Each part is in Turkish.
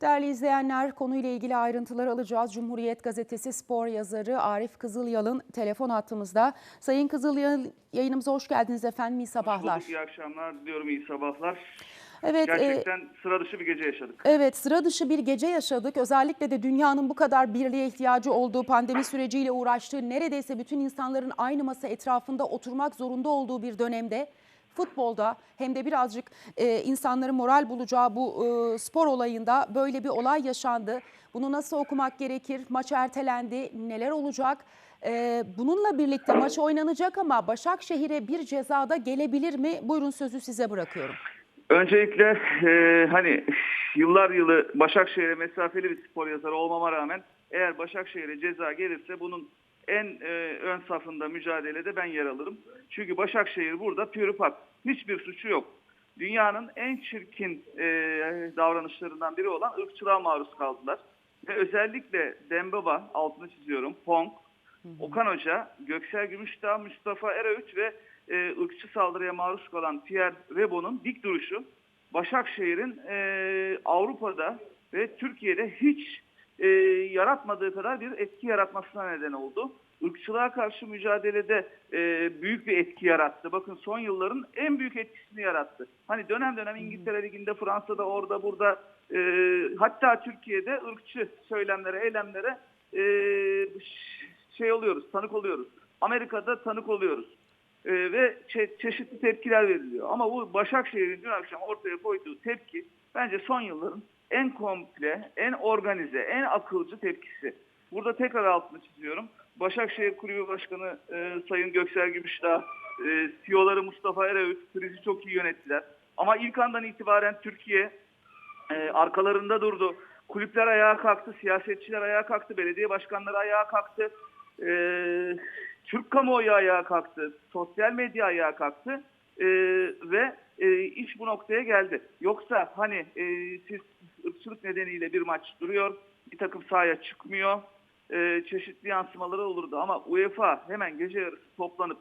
Değerli izleyenler konuyla ilgili ayrıntılar alacağız. Cumhuriyet Gazetesi spor yazarı Arif Kızılyalın telefon hattımızda. Sayın Kızılyal yayınımıza hoş geldiniz efendim. İyi sabahlar. İyi akşamlar diliyorum, iyi sabahlar. Evet, e, Gerçekten sıra dışı bir gece yaşadık. Evet sıra dışı bir gece yaşadık. Özellikle de dünyanın bu kadar birliğe ihtiyacı olduğu pandemi süreciyle uğraştığı neredeyse bütün insanların aynı masa etrafında oturmak zorunda olduğu bir dönemde futbolda hem de birazcık e, insanların moral bulacağı bu e, spor olayında böyle bir olay yaşandı. Bunu nasıl okumak gerekir? Maç ertelendi. Neler olacak? E, bununla birlikte maç oynanacak ama Başakşehir'e bir cezada gelebilir mi? Buyurun sözü size bırakıyorum. Öncelikle e, hani yıllar yılı Başakşehir'e mesafeli bir spor yazarı olmama rağmen eğer Başakşehir'e ceza gelirse bunun en e, ön safında mücadelede ben yer alırım. Çünkü Başakşehir burada pürüpak. Hiçbir suçu yok. Dünyanın en çirkin e, davranışlarından biri olan ırkçılığa maruz kaldılar. Ve özellikle Dembaba, altını çiziyorum, Pong, Okan Hoca, Göksel Gümüşdağ, Mustafa Ereüç ve e, ırkçı saldırıya maruz kalan Pierre Rebo'nun dik duruşu Başakşehir'in e, Avrupa'da ve Türkiye'de hiç e, yaratmadığı kadar bir etki yaratmasına neden oldu. Irkçılığa karşı mücadelede e, büyük bir etki yarattı. Bakın son yılların en büyük etkisini yarattı. Hani dönem dönem İngiltere Ligi'nde, Fransa'da, orada, burada e, hatta Türkiye'de ırkçı söylemlere, eylemlere e, şey oluyoruz, tanık oluyoruz. Amerika'da tanık oluyoruz. Ee, ve çe- çeşitli tepkiler veriliyor. Ama bu Başakşehir'in dün akşam ortaya koyduğu tepki bence son yılların en komple, en organize, en akılcı tepkisi. Burada tekrar altını çiziyorum. Başakşehir Kulübü Başkanı e, Sayın Göksel Gümüşdağ, e, CEO'ları Mustafa Ereğüt krizi çok iyi yönettiler. Ama ilk andan itibaren Türkiye e, arkalarında durdu. Kulüpler ayağa kalktı, siyasetçiler ayağa kalktı, belediye başkanları ayağa kalktı. E, Türk kamuoyu ayağa kalktı, sosyal medya ayağa kalktı e, ve e, iş bu noktaya geldi. Yoksa hani e, siz ırkçılık nedeniyle bir maç duruyor, bir takım sahaya çıkmıyor, e, çeşitli yansımaları olurdu ama UEFA hemen gece yarısı toplanıp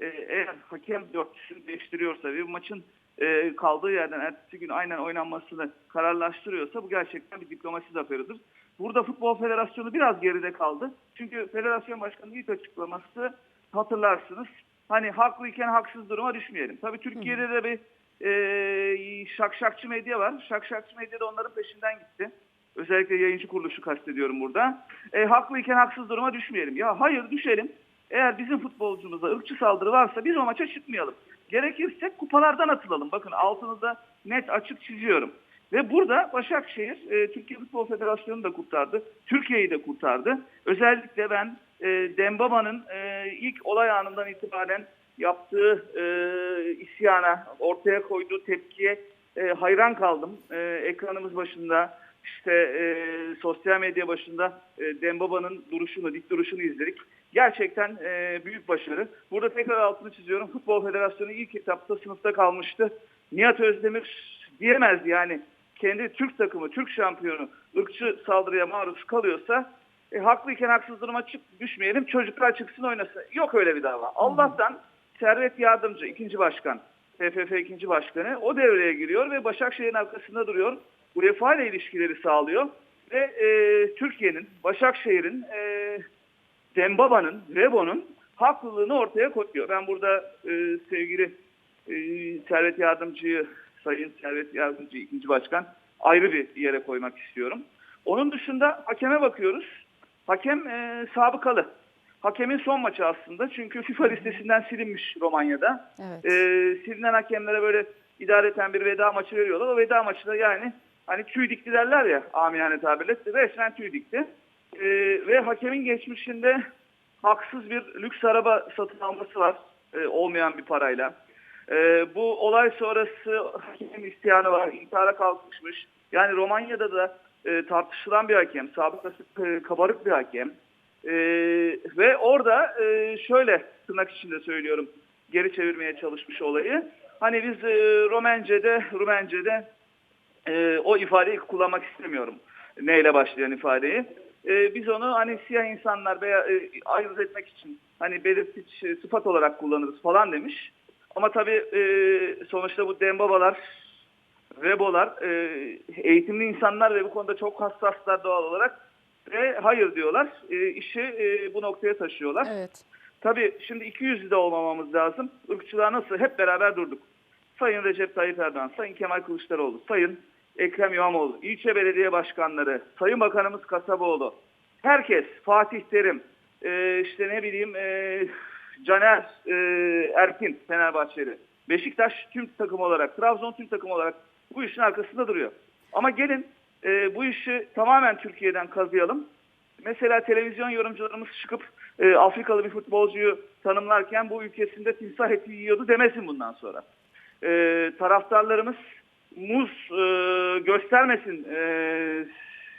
e, eğer hakem dörtlüsünü değiştiriyorsa ve maçın e, kaldığı yerden ertesi gün aynen oynanmasını kararlaştırıyorsa bu gerçekten bir diplomasi zaferidir. Burada Futbol Federasyonu biraz geride kaldı. Çünkü federasyon başkanının ilk açıklaması hatırlarsınız. Hani haklıyken haksız duruma düşmeyelim. Tabii Türkiye'de de bir e, şakşakçı medya var. Şakşakçı medya da onların peşinden gitti. Özellikle yayıncı kuruluşu kastediyorum burada. E, haklıyken haksız duruma düşmeyelim. Ya hayır düşelim. Eğer bizim futbolcumuzda ırkçı saldırı varsa biz o maça çıkmayalım. Gerekirse kupalardan atılalım. Bakın altınızda net açık çiziyorum. Ve burada Başakşehir e, Türkiye Futbol Federasyonu'nu da kurtardı. Türkiye'yi de kurtardı. Özellikle ben e, Dembaba'nın e, ilk olay anından itibaren yaptığı e, isyana, ortaya koyduğu tepkiye e, hayran kaldım. E, ekranımız başında, işte e, sosyal medya başında e, Dembaba'nın duruşunu, dik duruşunu izledik. Gerçekten e, büyük başarı. Burada tekrar altını çiziyorum. Futbol Federasyonu ilk etapta sınıfta kalmıştı. Nihat Özdemir diyemezdi yani kendi Türk takımı, Türk şampiyonu ırkçı saldırıya maruz kalıyorsa e, haklıyken haksız duruma çık, düşmeyelim çocuklar çıksın oynasın. Yok öyle bir dava. Allah'tan Servet Yardımcı ikinci başkan, TFF ikinci başkanı o devreye giriyor ve Başakşehir'in arkasında duruyor. UEFA ile ilişkileri sağlıyor ve e, Türkiye'nin, Başakşehir'in, e, Dembaba'nın, Rebo'nun haklılığını ortaya koyuyor. Ben burada e, sevgili e, Servet Yardımcı'yı Sayın Servet Yardımcı ikinci başkan ayrı bir yere koymak istiyorum. Onun dışında hakeme bakıyoruz. Hakem e, sabıkalı. Hakemin son maçı aslında çünkü FIFA listesinden silinmiş Romanya'da. Evet. E, silinen hakemlere böyle idareten bir veda maçı veriyorlar. O veda maçı da yani hani tüy dikti derler ya amiyane tabirle resmen tüy dikti. E, ve hakemin geçmişinde haksız bir lüks araba satın alması var e, olmayan bir parayla. Ee, bu olay sonrası hakemin istiyanı var. İntihara kalkışmış. Yani Romanya'da da e, tartışılan bir hakem. Sabıkası e, kabarık bir hakem. E, ve orada e, şöyle tırnak içinde söylüyorum. Geri çevirmeye çalışmış olayı. Hani biz e, Romence'de, Rumence'de e, o ifadeyi kullanmak istemiyorum. Neyle başlayan ifadeyi. E, biz onu hani siyah insanlar veya e, ayırt etmek için hani belirtici e, sıfat olarak kullanırız falan demiş. Ama tabii e, sonuçta bu dembabalar Rebolar, e, eğitimli insanlar ve bu konuda çok hassaslar doğal olarak ve hayır diyorlar. E, işi e, bu noktaya taşıyorlar. Evet. Tabii şimdi iki yüzlü de olmamamız lazım. Irkçılığa nasıl hep beraber durduk. Sayın Recep Tayyip Erdoğan, Sayın Kemal Kılıçdaroğlu, Sayın Ekrem İmamoğlu, ilçe belediye başkanları, Sayın Bakanımız Kasaboğlu, herkes, Fatih Terim, e, işte ne bileyim e, Caner e, Erkin Fenerbahçeli, Beşiktaş tüm takım olarak, Trabzon tüm takım olarak bu işin arkasında duruyor. Ama gelin e, bu işi tamamen Türkiye'den kazıyalım. Mesela televizyon yorumcularımız çıkıp e, Afrikalı bir futbolcuyu tanımlarken bu ülkesinde timsah eti yiyordu demesin bundan sonra. E, taraftarlarımız muz e, göstermesin e,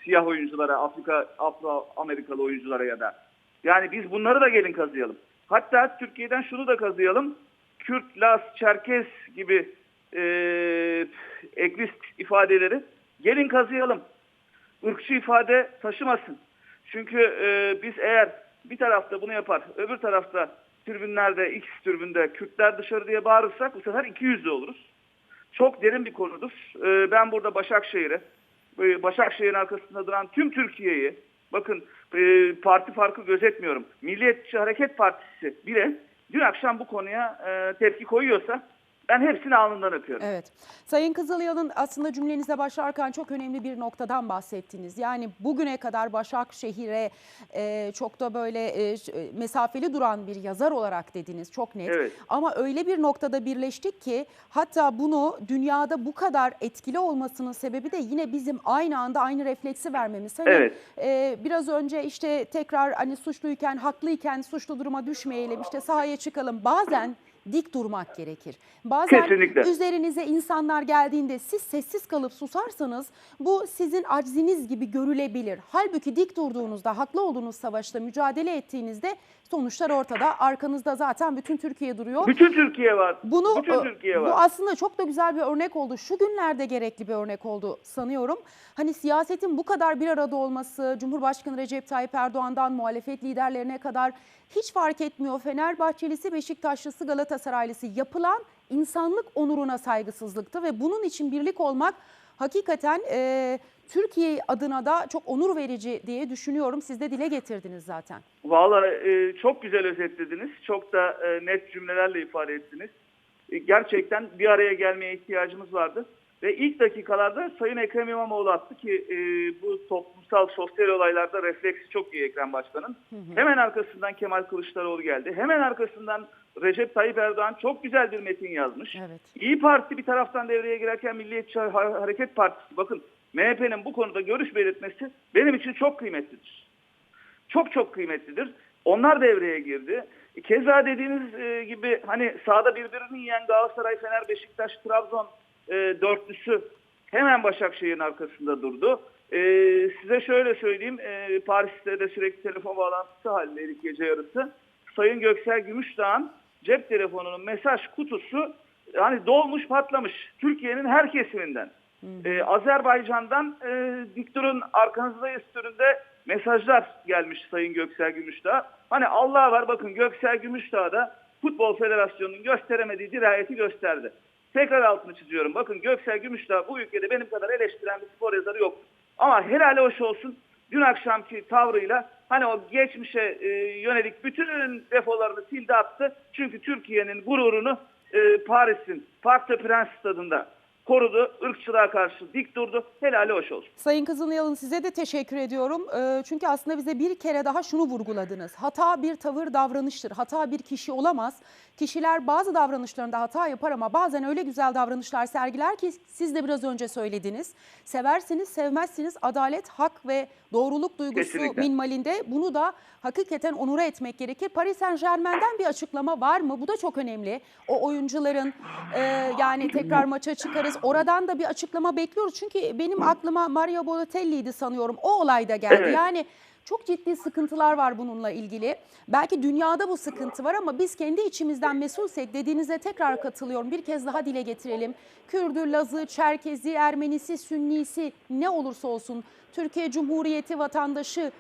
siyah oyunculara, Afrika, Afro Amerikalı oyunculara ya da. Yani biz bunları da gelin kazıyalım. Hatta Türkiye'den şunu da kazıyalım. Kürt, Laz, Çerkez gibi e, eklist ifadeleri gelin kazıyalım. Irkçı ifade taşımasın. Çünkü e, biz eğer bir tarafta bunu yapar, öbür tarafta tribünlerde, X tribünde Kürtler dışarı diye bağırırsak bu sefer iki yüzlü oluruz. Çok derin bir konudur. E, ben burada Başakşehir'e, e, Başakşehir'in arkasında duran tüm Türkiye'yi, bakın e, parti farkı gözetmiyorum. Milliyetçi Hareket Partisi bile dün akşam bu konuya e, tepki koyuyorsa ben hepsini alnından öpüyorum. Evet. Sayın Kızılyalın aslında cümlenize başlarken çok önemli bir noktadan bahsettiniz. Yani bugüne kadar Başakşehir'e e, çok da böyle e, e, mesafeli duran bir yazar olarak dediniz çok net. Evet. Ama öyle bir noktada birleştik ki hatta bunu dünyada bu kadar etkili olmasının sebebi de yine bizim aynı anda aynı refleksi vermemiz. Hani Evet. e, biraz önce işte tekrar hani suçluyken haklıyken suçlu duruma düşmeyelim işte sahaya çıkalım. Bazen dik durmak gerekir. Bazen Kesinlikle. üzerinize insanlar geldiğinde siz sessiz kalıp susarsanız bu sizin acziniz gibi görülebilir. Halbuki dik durduğunuzda, haklı olduğunuz savaşta mücadele ettiğinizde sonuçlar ortada. Arkanızda zaten bütün Türkiye duruyor. Bütün Türkiye var. Bunu Bütün e, Türkiye var. bu aslında çok da güzel bir örnek oldu. Şu günlerde gerekli bir örnek oldu sanıyorum. Hani siyasetin bu kadar bir arada olması, Cumhurbaşkanı Recep Tayyip Erdoğan'dan muhalefet liderlerine kadar hiç fark etmiyor. Fenerbahçelisi, Beşiktaşlısı, Galatasaraylısı yapılan insanlık onuruna saygısızlıktı ve bunun için birlik olmak hakikaten e, Türkiye adına da çok onur verici diye düşünüyorum. Siz de dile getirdiniz zaten. Vallahi e, çok güzel özetlediniz. Çok da e, net cümlelerle ifade ettiniz. E, gerçekten bir araya gelmeye ihtiyacımız vardı. Ve ilk dakikalarda Sayın Ekrem İmamoğlu attı ki e, bu toplumsal sosyal olaylarda refleksi çok iyi Ekrem Başkan'ın. Hemen arkasından Kemal Kılıçdaroğlu geldi. Hemen arkasından Recep Tayyip Erdoğan çok güzel bir metin yazmış. Evet. İyi Parti bir taraftan devreye girerken Milliyetçi Ha- Hareket Partisi bakın MHP'nin bu konuda görüş belirtmesi benim için çok kıymetlidir çok çok kıymetlidir. Onlar devreye girdi. Keza dediğiniz e, gibi hani sahada birbirini yiyen Galatasaray, Fener, Beşiktaş, Trabzon e, dörtlüsü hemen Başakşehir'in arkasında durdu. E, size şöyle söyleyeyim. e, Paris'te de sürekli telefon bağlantısı halindeydik gece yarısı. Sayın Göksel Gümüşdağ'ın cep telefonunun mesaj kutusu hani dolmuş patlamış. Türkiye'nin her kesiminden. Ee, Azerbaycan'dan e, dik durun arkanızdayız mesajlar gelmiş Sayın Göksel Gümüşdağ. Hani Allah var bakın Göksel Gümüşdağ da Futbol Federasyonu'nun gösteremediği dirayeti gösterdi. Tekrar altını çiziyorum. Bakın Göksel Gümüşdağ bu ülkede benim kadar eleştiren bir spor yazarı yok. Ama helal hoş olsun dün akşamki tavrıyla hani o geçmişe e, yönelik bütün defolarını sildi attı. Çünkü Türkiye'nin gururunu e, Paris'in Parc des Princes stadında korudu. ırkçılığa karşı dik durdu. Helali hoş olsun. Sayın Kızılyalın size de teşekkür ediyorum. Ee, Çünkü aslında bize bir kere daha şunu vurguladınız. Hata bir tavır davranıştır. Hata bir kişi olamaz. Kişiler bazı davranışlarında hata yapar ama bazen öyle güzel davranışlar sergiler ki siz de biraz önce söylediniz. Seversiniz, sevmezsiniz. Adalet, hak ve doğruluk duygusu Kesinlikle. minvalinde bunu da hakikaten onura etmek gerekir. Paris Saint Germain'den bir açıklama var mı? Bu da çok önemli. O oyuncuların e, yani tekrar maça çıkarız. Oradan da bir açıklama bekliyoruz. Çünkü benim aklıma Mario Balotelli'ydi sanıyorum. O olay da geldi. Evet. Yani çok ciddi sıkıntılar var bununla ilgili. Belki dünyada bu sıkıntı var ama biz kendi içimizden mesulsek dediğinize tekrar katılıyorum. Bir kez daha dile getirelim. Kürdü, Lazı, Çerkezi, Ermenisi, Sünnisi ne olursa olsun Türkiye Cumhuriyeti vatandaşı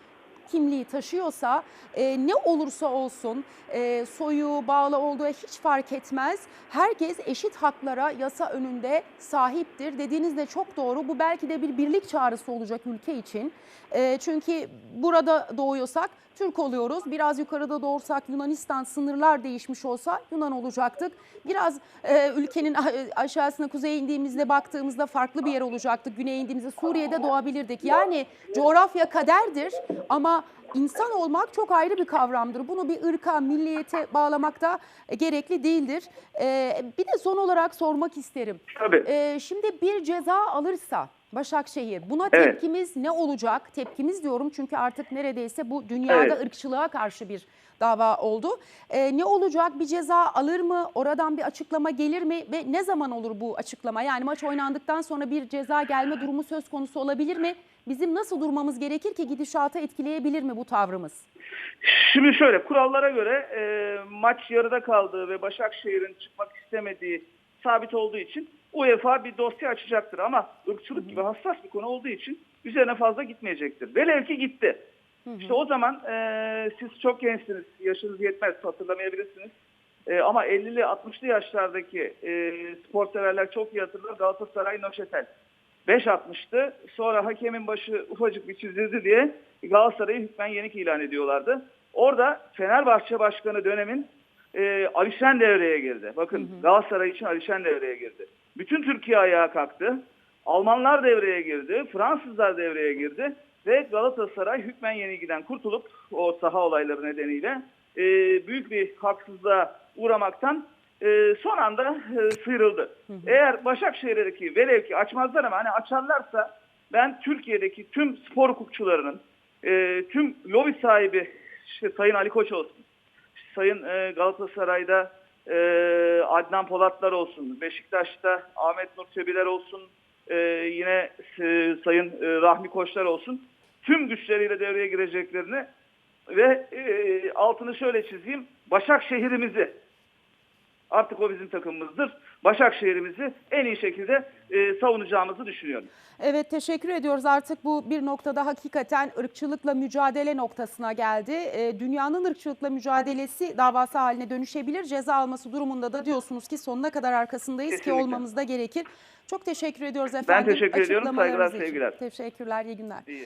kimliği taşıyorsa e, ne olursa olsun e, soyu bağlı olduğu hiç fark etmez. Herkes eşit haklara yasa önünde sahiptir. Dediğiniz de çok doğru. Bu belki de bir birlik çağrısı olacak ülke için. E, çünkü burada doğuyorsak Türk oluyoruz. Biraz yukarıda doğursak Yunanistan sınırlar değişmiş olsa Yunan olacaktık. Biraz e, ülkenin a- aşağısına kuzeye indiğimizde baktığımızda farklı bir yer olacaktık. Güneye indiğimizde Suriye'de doğabilirdik. Yani coğrafya kaderdir ama insan olmak çok ayrı bir kavramdır. Bunu bir ırka, milliyete bağlamak da e, gerekli değildir. E, bir de son olarak sormak isterim. Tabii. Ee, şimdi bir ceza alırsa Başakşehir buna Evet. tepkimiz ne olacak? Tepkimiz diyorum çünkü artık neredeyse bu dünyada Evet. ırkçılığa karşı bir dava oldu. Ee, ne olacak? Bir ceza alır mı? Oradan bir açıklama gelir mi? Ve ne zaman olur bu açıklama? Yani maç oynandıktan sonra bir ceza gelme durumu söz konusu olabilir mi? Bizim nasıl durmamız gerekir ki gidişatı etkileyebilir mi bu tavrımız? Şimdi şöyle kurallara göre e, maç yarıda kaldığı ve Başakşehir'in çıkmak istemediği sabit olduğu için UEFA bir dosya açacaktır ama ırkçılık gibi hassas bir konu olduğu için üzerine fazla gitmeyecektir. Velev ki gitti. İşte o zaman e, siz çok gençsiniz, yaşınız yetmez, hatırlamayabilirsiniz. E, ama 50'li 60'lı yaşlardaki e, spor severler çok iyi hatırlar Galatasaray Noşetel. 5.60'tı. Sonra hakemin başı ufacık bir çizildi diye Galatasaray'ı hükmen yenik ilan ediyorlardı. Orada Fenerbahçe Başkanı dönemin e, Alişen devreye girdi. Bakın Galatasaray için Alişen devreye girdi. Bütün Türkiye ayağa kalktı. Almanlar devreye girdi. Fransızlar devreye girdi. Ve Galatasaray hükmen yenilgiden kurtulup o saha olayları nedeniyle e, büyük bir haksızlığa uğramaktan e, son anda e, sıyrıldı. Eğer Başakşehir'deki velev ki açmazlar ama hani açarlarsa ben Türkiye'deki tüm spor hukukçularının, e, tüm lobi sahibi işte Sayın Ali Koç olsun, Sayın e, Galatasaray'da e, Adnan Polatlar olsun, Beşiktaş'ta Ahmet Nur Çebiler olsun, e, yine e, Sayın e, Rahmi Koçlar olsun, tüm güçleriyle devreye gireceklerini ve e, altını şöyle çizeyim, Başakşehir'imizi artık o bizim takımımızdır. Başakşehir'imizi en iyi şekilde e, savunacağımızı düşünüyorum. Evet teşekkür ediyoruz. Artık bu bir noktada hakikaten ırkçılıkla mücadele noktasına geldi. Ee, dünyanın ırkçılıkla mücadelesi davası haline dönüşebilir. Ceza alması durumunda da diyorsunuz ki sonuna kadar arkasındayız ki Kesinlikle. olmamız da gerekir. Çok teşekkür ediyoruz efendim. teşekkür ediyorum. Saygılar, için. sevgiler. Teşekkürler, iyi günler. İyi.